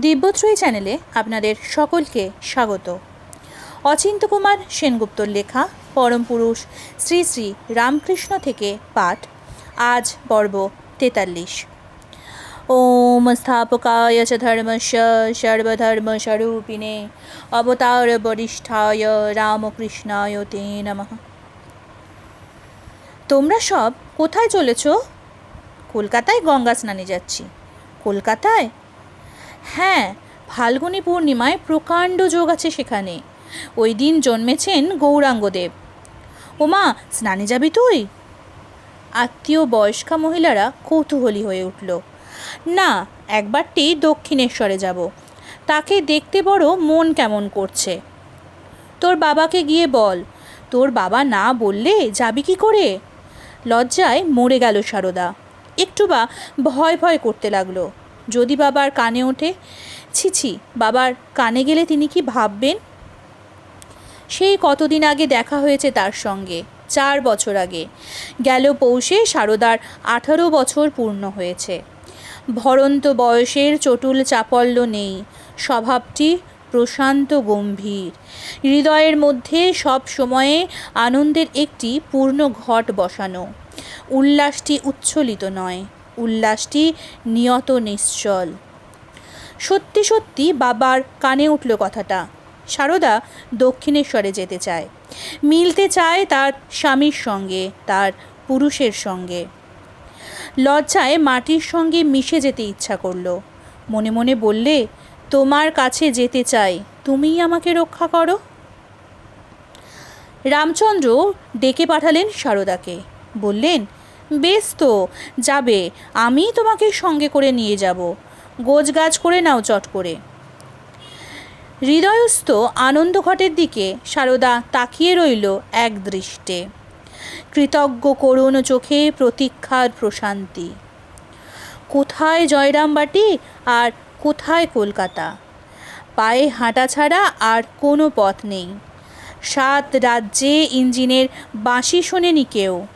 দিব্যত্রয়ী চ্যানেলে আপনাদের সকলকে স্বাগত। অচিন্ত কুমার সেনগুপ্তর লেখা, পরম পুরুষ, শ্রী শ্রী রামকৃষ্ণ থেকে পাঠ, আজ পর্ব তেতাল্লিশ। ওম স্থাপকায় চ ধর্মস্য সর্বধর্মস্বরূপিণে, অবতার বরিষ্ঠায় রামকৃষ্ণায় তে নমঃ। তোমরা সব কোথায় চলেছ? কলকাতায় গঙ্গা স্নানে যাচ্ছি। কলকাতায়? হ্যাঁ ফাল্গুনী পূর্ণিমায় প্রকাণ্ড যোগ আছে সেখানে। ওই দিন জন্মেছেন গৌরাঙ্গদেব। ওমা, স্নানে যাবি তুই? আত্মীয় বয়স্কা মহিলারা কৌতূহলী হয়ে উঠল। না, একবারটি দক্ষিণেশ্বরে যাব। তাকে দেখতে বড় মন কেমন করছে। তোর বাবাকে গিয়ে বল। তোর বাবা না বললে যাবি কি করে? লজ্জায় মরে গেল সারদা। একটু বা ভয় ভয় করতে লাগল। যদি বাবার কানে ওঠে, ছি ছি, বাবার কানে গেলে তিনি কি ভাববেন? সেই কতদিন আগে দেখা হয়েছে তার সঙ্গে, চার বছর আগে। গেল পৌষে সারদার আঠারো বছর পূর্ণ হয়েছে। ভরন্ত বয়সের চটুল চাপল্য নেই, স্বভাবটি প্রশান্ত গম্ভীর। হৃদয়ের মধ্যে সব সময়ে আনন্দের একটি পূর্ণ ঘট বসানো। উল্লাসটি উচ্ছ্বলিত নয়। উল্লাসটি নিয়ত নিশ্চল। সত্যি সত্যি বাবার কানে উঠল কথাটা। সারদা দক্ষিণেশ্বরে যেতে চায়। মিলতে চায় তার স্বামীর সঙ্গে, তার পুরুষের সঙ্গে। লজ্জায় মাটির সঙ্গে মিশে যেতে ইচ্ছা করল। মনে মনে বললে, তোমার কাছে যেতে চাই, তুমিই আমাকে রক্ষা করো? রামচন্দ্র ডেকে পাঠালেন সারদাকে। বললেন বেশ তো, যাবে আমি তোমাকে সঙ্গে করে নিয়ে যাব। গোজগাছ করে নাও চট করে। হৃদয়স্থ আনন্দ ঘটের দিকে সারদা তাকিয়ে রইল এক দৃষ্টে। কৃতজ্ঞ করুণ চোখে প্রতীক্ষার প্রশান্তি। কোথায় জয়রামবাটি আর কোথায় কলকাতা? পায়ে হাঁটা ছাড়া আর কোনো পথ নেই। সাত রাজ্যে ইঞ্জিনের বাঁশি শোনেনি কেউ।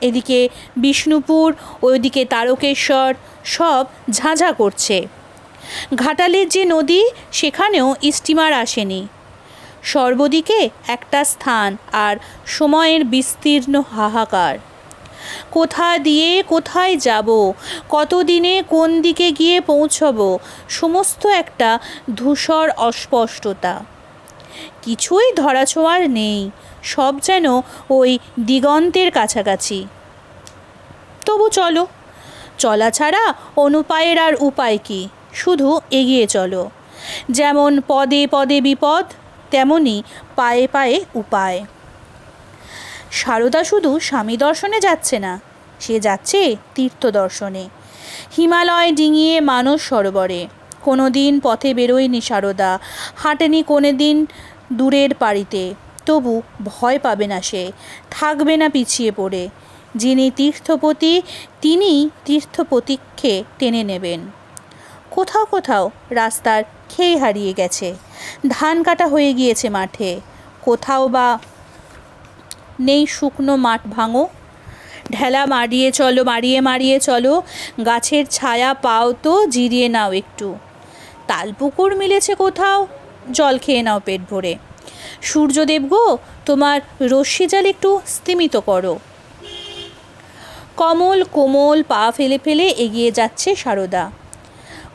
এদিকে বিষ্ণুপুর, ওইদিকে তারকেশ্বর, সব ঝাঁঝা করছে। ঘাটালের যে নদী, সেখানেও স্টিমার আসেনি। সর্বদিকে একটা স্থান আর সময়ের বিস্তীর্ণ হাহাকার। কোথা দিয়ে কোথায় যাব কতদিনে কোন দিকে গিয়ে পৌঁছব, সমস্ত একটা ধূসর অস্পষ্টতা। কিছুই ধরাছোঁয়ার নেই সব যেন ওই দিগন্তের কাছাকাছি। তবু চলো, চলা ছাড়া অনুপায়ের আর উপায় কি? শুধু এগিয়ে চলো। যেমন পদে পদে বিপদ, তেমনি পায়ে পায়ে উপায়। সারদা শুধু স্বামী দর্শনে যাচ্ছে না, সে যাচ্ছে তীর্থ দর্শনে। হিমালয় ডিঙিয়ে মানস সরোবরে। কোনো দিন পথে বেরোয়নি সারদা, হাঁটেনি কোনো দিন দূরের পাড়িতে। তবু ভয় পাবে না সে, থাকবে না পিছিয়ে পড়ে। যিনি তীর্থপতি তিনি তীর্থপতিক্ষে টেনে নেবেন। কোথাও কোথাও রাস্তার খেয়ে হারিয়ে গেছে। ধান কাটা হয়ে গিয়েছে মাঠে। কোথাও বা নেই শুকনো মাঠ ভাঙো। ঢেলা মারিয়ে চলো, মারিয়ে মারিয়ে চলো, গাছের ছায়া পাও তো, জিরিয়ে নাও একটু। তালপুকুর মিলেছে কোথাও, জল খেয়ে নাও পেট ভরে। সূর্যদেব গো, তোমার রশ্মি জাল একটু স্তিমিত করো। কমল কোমল পা ফেলে ফেলে এগিয়ে যাচ্ছে সারদা।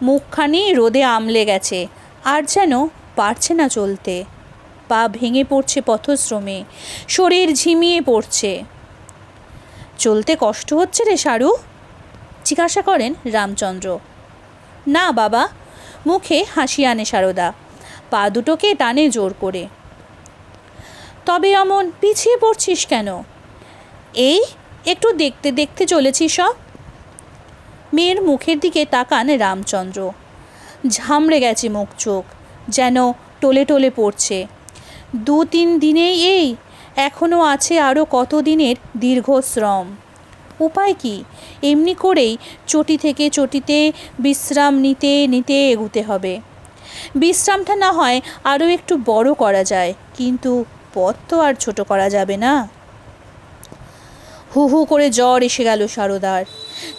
মুখখানি রোদে আমলে গেছে, আর যেন পারছে না চলতে। পা ভেঙে পড়ছে পথশ্রমে, শরীর ঝিমিয়ে পড়ছে। চলতে কষ্ট হচ্ছে রে সারু? জিজ্ঞাসা করেন রামচন্দ্র। না বাবা, মুখে হাসি আনে সারদা। পা দুটোকে টানে জোর করে। তবে এমন পিছিয়ে পড়ছিস কেন? এই, একটু দেখতে দেখতে চলেছি সব। মেয়ের মুখের দিকে তাকান রামচন্দ্র। ঝামড়ে গেছে মুখ চোখ, যেন টলে টলে পড়ছে। দু তিন দিনেই এই এখনও আছে আরও কত দিনের দীর্ঘ শ্রম। উপায় কি? এমনি করেই চটি থেকে চটিতে বিশ্রাম নিতে নিতে এগুতে হবে। বিশ্রামটা না হয় আরও একটু বড় করা যায়, কিন্তু পথ তো আর ছোট করা যাবে না। হু হু করে জ্বর এসে গেল সারদার।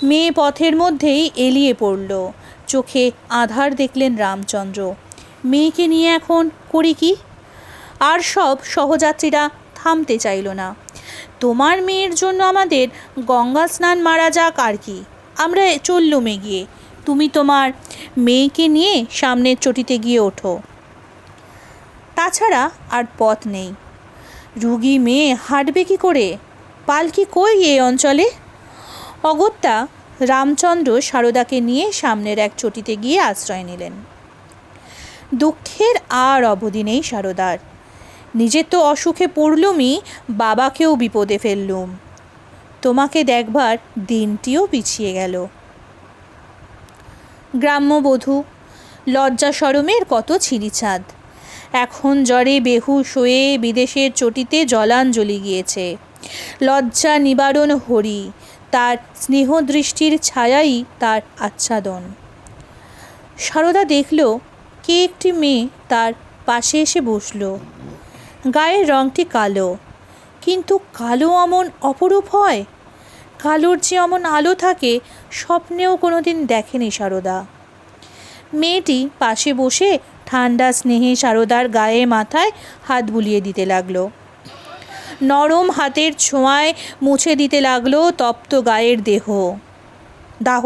মেয়ে পথের মধ্যেই এলিয়ে পড়ল। চোখে আধার দেখলেন রামচন্দ্র। মেয়েকে নিয়ে এখন করি কি? আর সব সহযাত্রীরা থামতে চাইল না। তোমার মেয়ের জন্য আমাদের গঙ্গা স্নান মারা যাক আর কি। আমরা চললুম গিয়ে তুমি তোমার মেয়েকে নিয়ে সামনের চটিতে গিয়ে ওঠো। তাছাড়া আর পথ নেই। রুগী মেয়ে হাঁটবে কি করে? পালকি কই এই অঞ্চলে? অগত্যা রামচন্দ্র সারদাকে নিয়ে সামনের এক চটিতে গিয়ে আশ্রয় নিলেন। দুঃখের আর অবধি নেই সারদার। নিজের তো অসুখে পড়লুমই, বাবাকেও বিপদে ফেললুম। তোমাকে দেখবার দিনটিও পিছিয়ে গেল। গ্রাম্যবধূ লজ্জা সরমের কত ছিঁড়িছাদ। এখন জ্বরে বেহুশ হয়ে বিদেশের চটিতে জলাঞ্জলি গিয়েছে। লজ্জা নিবারণ হরি, তার স্নেহদৃষ্টির ছায়াই তার আচ্ছাদন। সারদা দেখল, কে একটি মেয়ে তার পাশে এসে বসল। গায়ের রংটি কালো, কিন্তু কালো অমন অপরূপ হয়। কালোর যে অমন আলো থাকে, স্বপ্নেও কোনোদিন দেখেনি সারদা। মেয়েটি পাশে বসে ঠান্ডা স্নেহে সারদার গায়ে মাথায় হাত বুলিয়ে দিতে লাগল। নরম হাতের ছোঁয়ায় মুছে দিতে লাগল তপ্ত গায়ের দেহ। দাহ।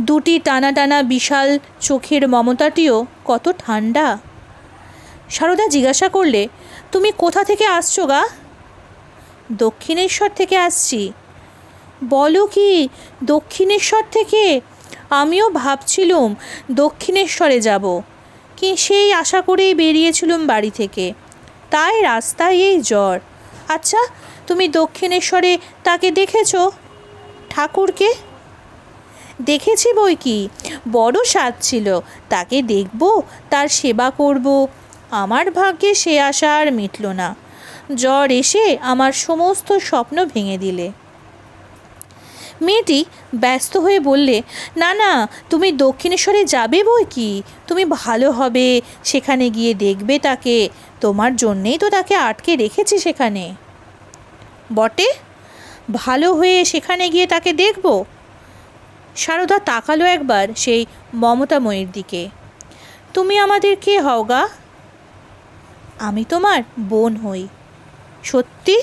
দুটি টানা টানা বিশাল চোখের মমতাটিও কত ঠান্ডা। সারদা জিজ্ঞাসা করলে, তুমি কোথা থেকে আসছো গা? দক্ষিণেশ্বর থেকে আসছি। বলো কি, দক্ষিণেশ্বর থেকে? আমিও ভাবছিলুম দক্ষিণেশ্বরে যাব। কি সেই আশা করেই বেরিয়েছিলুম বাড়ি থেকে। তাই রাস্তায় এই জ্বর। আচ্ছা তুমি দক্ষিণেশ্বরে তাকে দেখেছ? ঠাকুরকে? দেখেছি বই কি? বড় স্বাদ ছিল। তাকে দেখব, তার সেবা করব। আমার ভাগ্যে সে আশা আর মিটল না। জ্বর এসে আমার সমস্ত স্বপ্ন ভেঙে দিলে। মেয়েটি ব্যস্ত হয়ে বললে, না না, তুমি দক্ষিণেশ্বরে যাবে বই কি? তুমি ভালো হবে, সেখানে গিয়ে দেখবে তাকে। তোমার জন্যেই তো তাকে আটকে রেখেছি সেখানে। বটে? ভালো হয়ে সেখানে গিয়ে তাকে দেখব? সারদা তাকালো একবার সেই মমতাময়ীর দিকে। তুমি আমাদের কে হও গা? আমি তোমার বোন হই। সত্যি?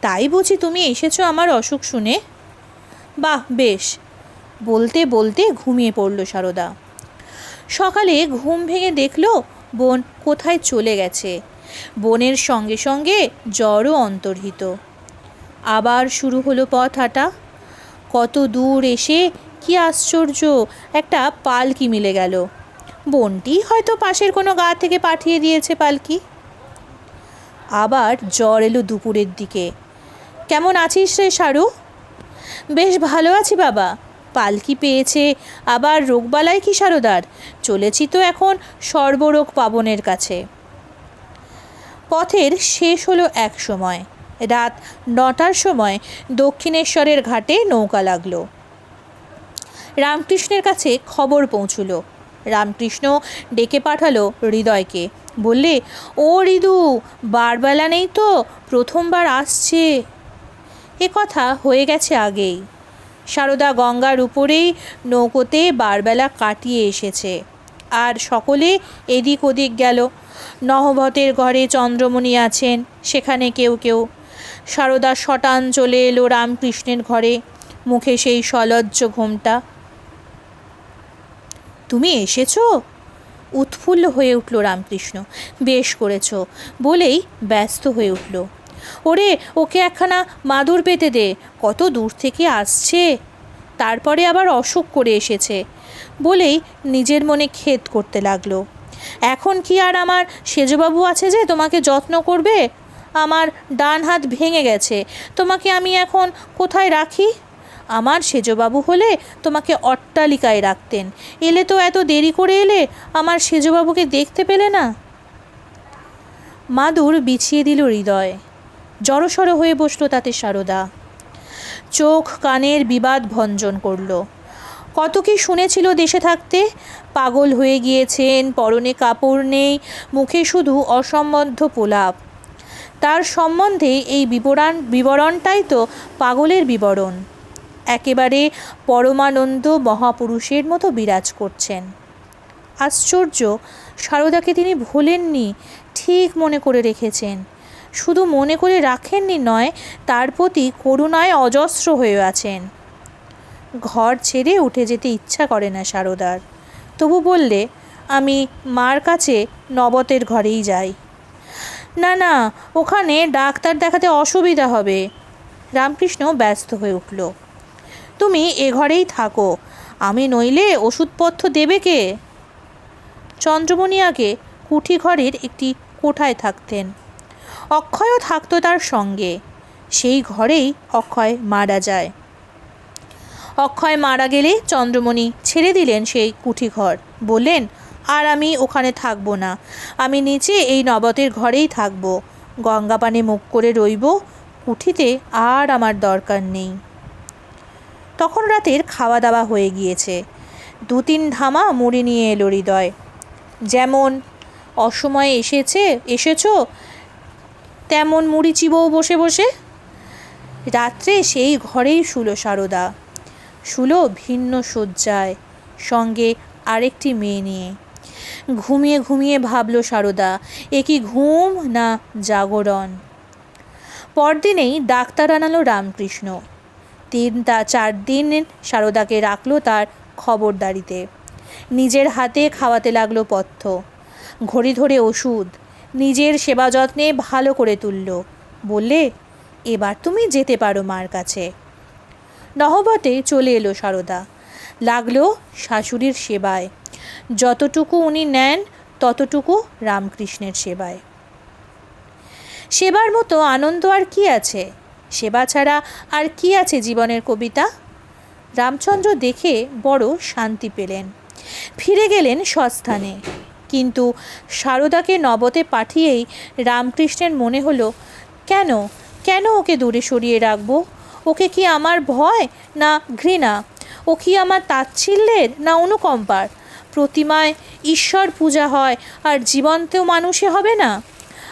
তাই বুঝি তুমি এসেছ আমার অসুখ শুনে? বাহ, বেশ। বলতে বলতে ঘুমিয়ে পড়ল সারদা। সকালে ঘুম ভেঙে দেখল বোন কোথায় চলে গেছে। বোনের সঙ্গে সঙ্গে জ্বরও অন্তর্হিত। আবার শুরু হলো পথ হাঁটা। কত দূর এসে কি আশ্চর্য, একটা পালকি মিলে গেল। বোনটি হয়তো পাশের কোনো গা থেকে পাঠিয়ে দিয়েছে পালকি। আবার জ্বর এলো দুপুরের দিকে। কেমন আছিস রে সারু? বেশ ভালো আছি বাবা। পালকি পেয়েছে, আবার রোগবালাই কি সারদার? চলেছি তো এখন সর্বরোগ পাবনের কাছে। পথের শেষ হলো এক সময়। রাত নটার সময় দক্ষিণেশ্বরের ঘাটে নৌকা লাগল। রামকৃষ্ণের কাছে খবর পৌঁছল। রামকৃষ্ণ ডেকে পাঠালো হৃদয়কে। বললে, ও হৃদু, বারবেলা নেই তো? প্রথমবার আসছে। এ কথা হয়ে গেছে আগেই। সারদা গঙ্গার উপরেই নৌকোতে বারবেলা কাটিয়ে এসেছে। আর সকলে এদিক ওদিক গেল। নহবতের ঘরে চন্দ্রমণি আছেন, সেখানে কেউ কেউ। সারদা শটান চলে এলো রামকৃষ্ণের ঘরে। মুখে সেই সলজ্জ ঘোমটা। তুমি এসেছ? উৎফুল্ল হয়ে উঠল রামকৃষ্ণ। বেশ করেছ। বলেই ব্যস্ত হয়ে উঠল। ওরে, ওকে একখানা মাদুর পেতে দে, কত দূর থেকে আসছে। তারপরে আবার অসুখ করে এসেছে, বলেই নিজের মনে খেদ করতে লাগল। এখন কি আর আমার সেজবাবু আছে যে তোমাকে যত্ন করবে? আমার ডান হাত ভেঙে গেছে, তোমাকে আমি এখন কোথায় রাখি? আমার সেজবাবু হলে তোমাকে অট্টালিকায় রাখতেন, এলে তো এত দেরি করে এলে আমার সেজবাবুকে দেখতে পেলে না? মাদুর বিছিয়ে দিল হৃদয়। জড়সড় হয়ে বসল তাতে সারদা। চোখ কানের বিবাদ ভঞ্জন করল। কত কি শুনেছিল দেশে থাকতে? পাগল হয়ে গিয়েছেন, পরনে কাপড় নেই, মুখে শুধু অসম্বদ্ধ পোলাপ। তার সম্বন্ধে এই বিবরণ, বিবরণটাই তো পাগলের বিবরণ। একেবারে পরমানন্দ মহাপুরুষের মতো বিরাজ করছেন। আশ্চর্য, সারদাকে তিনি ভোলেননি, ঠিক মনে করে রেখেছেন। শুধু মনে করে রাখেননি নয়, তার প্রতি করুণায় অজস্র হয়ে আছেন। ঘর ছেড়ে উঠে যেতে ইচ্ছা করে না সারদার। তবু বললে, আমি মার কাছে নবতের ঘরেই যাই। না না, ওখানে ডাক্তার দেখাতে অসুবিধা হবে। রামকৃষ্ণ ব্যস্ত হয়ে উঠল। তুমি এ ঘরেই থাকো। আমি নইলে ওষুধপত্র দেবে কে? চন্দ্রমণিয়াকে কুঠি ঘরের একটি কোঠায় থাকতেন। অক্ষয়ও থাকতো তার সঙ্গে। সেই ঘরেই অক্ষয় মারা যায়। অক্ষয় মারা গেলে চন্দ্রমণি ছেড়ে দিলেন সেই কুঠি ঘর। বললেন, আর আমি ওখানে থাকব না। আমি নিচে এই নবতের ঘরেই থাকব। গঙ্গা পানে মুখ করে রইব। কুঠিতে আর আমার দরকার নেই। তখন রাতের খাওয়া দাওয়া হয়ে গিয়েছে। দু তিন ধামা মুড়ি নিয়ে এলো হৃদয়। যেমন, অসময়ে এসেছে, এসেছ? তেমন মুড়ি চিবও বসে বসে। রাত্রে সেই ঘরেই শুলো সারদা। শুলো ভিন্ন শয্যায়, সঙ্গে আরেকটি মেয়ে নিয়ে। ঘুমিয়ে ঘুমিয়ে ভাবল সারদা, এ কি ঘুম না জাগরণ? পরদিনেই ডাক্তার আনালো রামকৃষ্ণ। তিন তা, চার দিন সারদাকে রাখল তার খবরদারিতে। নিজের হাতে খাওয়াতে লাগল পথ্য। ঘড়ি ধরে ওষুধ নিজের সেবা যত্নে ভালো করে তুলল। বললে, এবার তুমি যেতে পারো মার কাছে। নহবতে চলে এলো সারদা। লাগল শাশুড়ির সেবায়। যতটুকু উনি নেন, ততটুকু রামকৃষ্ণের সেবায়। সেবার মতো আনন্দ আর কি আছে? সেবা ছাড়া আর কি আছে জীবনের কবিতা? রামচন্দ্র দেখে বড় শান্তি পেলেন। ফিরে গেলেন সস্থানে। কিন্তু সারদাকে নবতে পাঠিয়েই রামকৃষ্ণের মনে হলো, কেন? কেন ওকে দূরে সরিয়ে রাখব? ওকে কি আমার ভয় না ঘৃণা? ও কি আমার তাচ্ছিল্যের না অনুকম্পার? প্রতিমায় ঈশ্বর পূজা হয় আর জীবন্তেও মানুষে হবে না?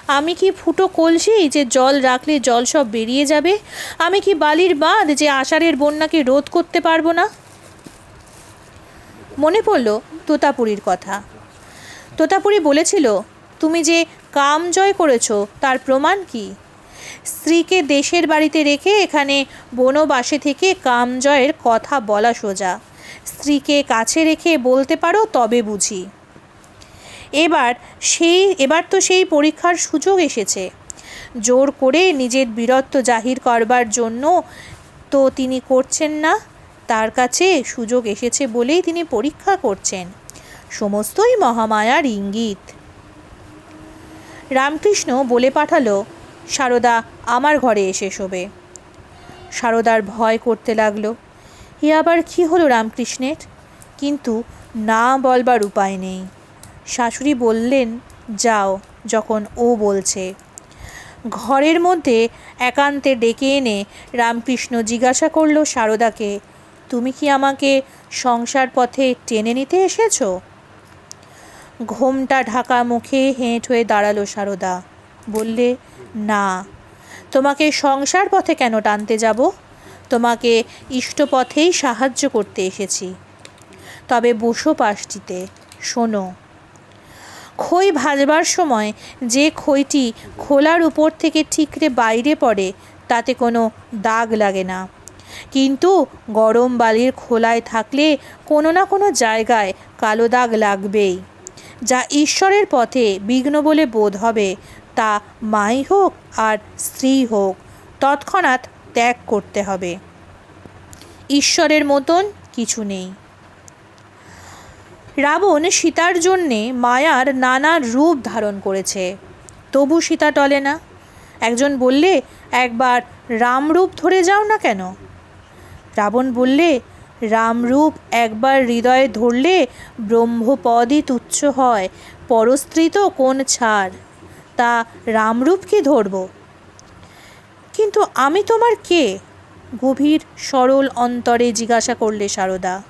আমি কি ফুটো কলসি যে জল রাখলে জল সব বেরিয়ে যাবে? আমি কি বালির বাঁধ যে আষাঢ়ের বন্যাকে রোধ করতে পারব না? মনে পড়ল তোতাপুরীর কথা। তোতাপুরী বলেছিল, তুমি যে কাম জয় করেছ, তার প্রমাণ কি? স্ত্রীকে দেশের বাড়িতে রেখে এখানে বনবাসে থেকে কাম জয়ের কথা বলা সোজা। স্ত্রীকে কাছে রেখে বলতে পারো, তবে বুঝি। এবার সেই, এবার তো সেই পরীক্ষার সুযোগ এসেছে। জোর করে নিজের বীরত্ব জাহির করবার জন্য তো তিনি করছেন না, তার কাছে সুযোগ এসেছে বলেই তিনি পরীক্ষা করছেন। সমস্তই মহামায়ার ইঙ্গিত। রামকৃষ্ণ বলে পাঠালো, সারদা, আমার ঘরে এসে শোবে। সারদার ভয় করতে লাগল, এ আবার কি হলো রামকৃষ্ণের? কিন্তু না বলবার উপায় নেই। শাশুড়ি বললেন, যাও, যখন ও বলছে। ঘরের মধ্যে একান্তে ডেকে এনে রামকৃষ্ণ জিজ্ঞাসা করল সারদাকে, তুমি কি আমাকে সংসার পথে টেনে নিতে এসেছ? ঘোমটা ঢাকা মুখে হেঁট হয়ে দাঁড়াল সারদা। বললে, না। তোমাকে সংসার পথে কেন টানতে যাব? তোমাকে ইষ্টপথেই সাহায্য করতে এসেছি। তবে বসো পাশটিতে, শোনো। খই ভাজবার সময় যে খইটি খোলার উপর থেকে ঠিকরে বাইরে পড়ে, তাতে কোনো দাগ লাগে না। কিন্তু গরম বালির খোলায় থাকলে কোনো না কোনো জায়গায় কালো দাগ লাগবেই। যা ঈশ্বরের পথে বিঘ্ন বলে বোধ হবে, তা মাই হোক আর স্ত্রী হোক, তৎক্ষণাৎ ত্যাগ করতে হবে। ঈশ্বরের মতন কিছু নেই। রাবণ সীতার জন্যে মায়ার নানা রূপ ধারণ করেছে। তবু সীতা টলে না। একজন বললে, একবার রামরূপ ধরে যাও না কেন? রাবণ বললে রামরূপ একবার হৃদয়ে ধরলে ব্রহ্মপদই তুচ্ছ হয়, পরস্ত্রীত কোন ছাড়? তা রামরূপ কি ধরব? কিন্তু আমি তোমার কে? গভীর সরল অন্তরে জিজ্ঞাসা করলে সারদা।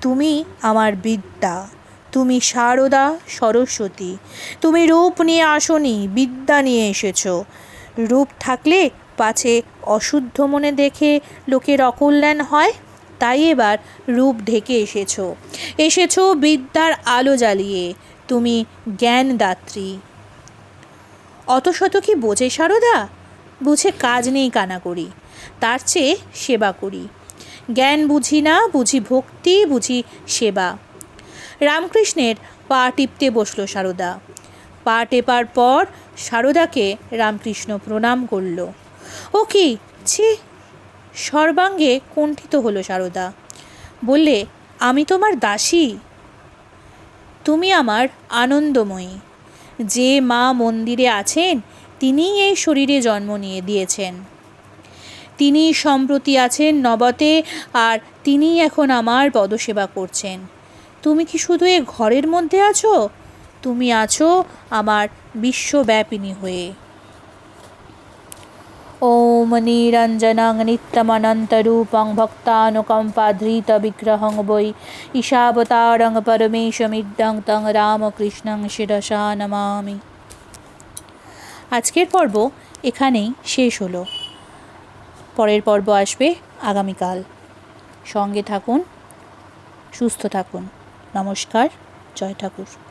তুমি আমার বিদ্যা, তুমি সারদা সরস্বতী, তুমি রূপ নিয়ে আসনি, বিদ্যা নিয়ে এসেছ। রূপ থাকলে পাছে অশুদ্ধ মনে দেখে লোকের অকল্যাণ হয়? তাই এবার রূপ ঢেকে এসেছ। এসেছ বিদ্যার আলো জ্বালিয়ে। তুমি জ্ঞানদাত্রী। অত শত কি বোঝে সারদা? বুঝে কাজ নেই কানা করি তার চেয়ে সেবা করি। জ্ঞান বুঝি না, বুঝি ভক্তি, বুঝি সেবা। রামকৃষ্ণের পা টিপতে বসল সারদা। পা টেপার পর সারদাকে রামকৃষ্ণ প্রণাম করল। ও কি? ছি সর্বাঙ্গে কণ্ঠিত হলো সারদা। বললে, আমি তোমার দাসী? তুমি আমার আনন্দময়ী। যে মা মন্দিরে আছেন, তিনিই এই শরীরে জন্ম নিয়ে দিয়েছেন। তিনি সম্প্রতি আছেন নবতে আর তিনিই এখন আমার পদসেবা করছেন। তুমি কি শুধু এ ঘরের মধ্যে আছো? তুমি আছো আমার বিশ্বব্যাপিনী হয়ে। ওম নিরঞ্জনং নিত্যমনন্তরূপং ভক্তানুকম্পাধৃতবিগ্রহং বৈ ঈশাবতারং পরমেশমিডং তং রামকৃষ্ণং শিরসা নমামি আজকের পর্ব এখানেই শেষ হলো। পরের পর্ব আসবে আগামীকাল। সঙ্গে থাকুন, সুস্থ থাকুন। নমস্কার, জয় ঠাকুর।